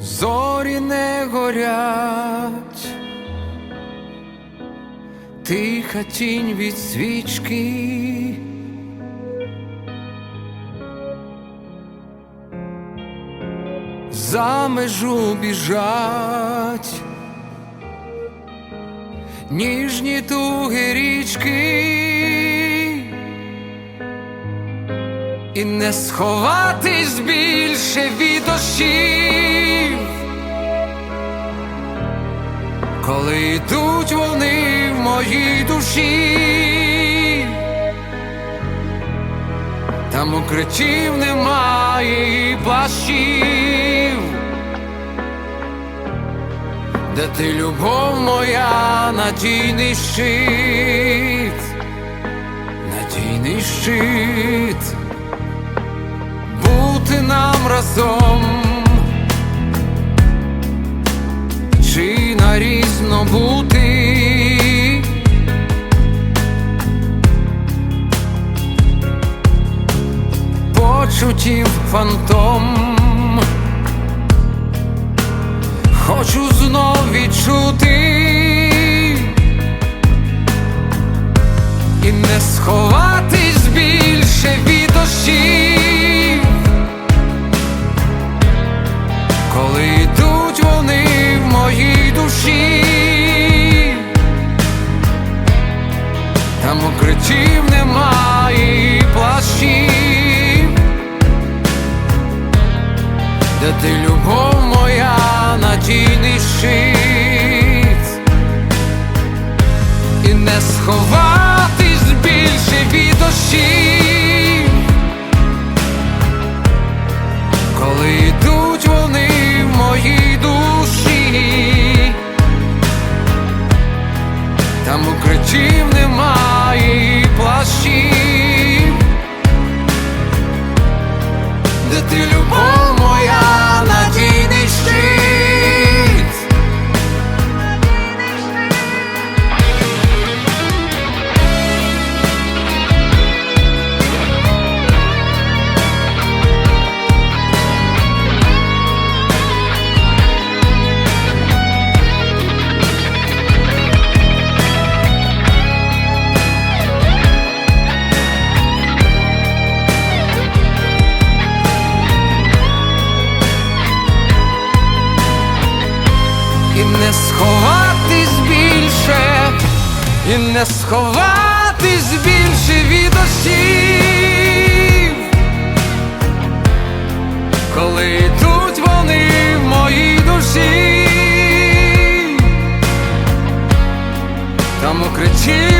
зорі не горять, тиха тінь від свічки. За межу біжать. Ніжні туги річки, і не сховатись більше від дощів, коли йдуть вони в моїй душі, там укриттів немає і плащів. Де ти любов моя, надійний щит, надійний щит, бути нам разом, чи нарізно бути, почуттів фантом. Хочу знов відчути. І не сховатись більше від дощів, душі, там укриттів немає плащів, де ти любов моя надійний щит і не сховатись більше від осів, коли йдуть вони в моїй душі, там укриттів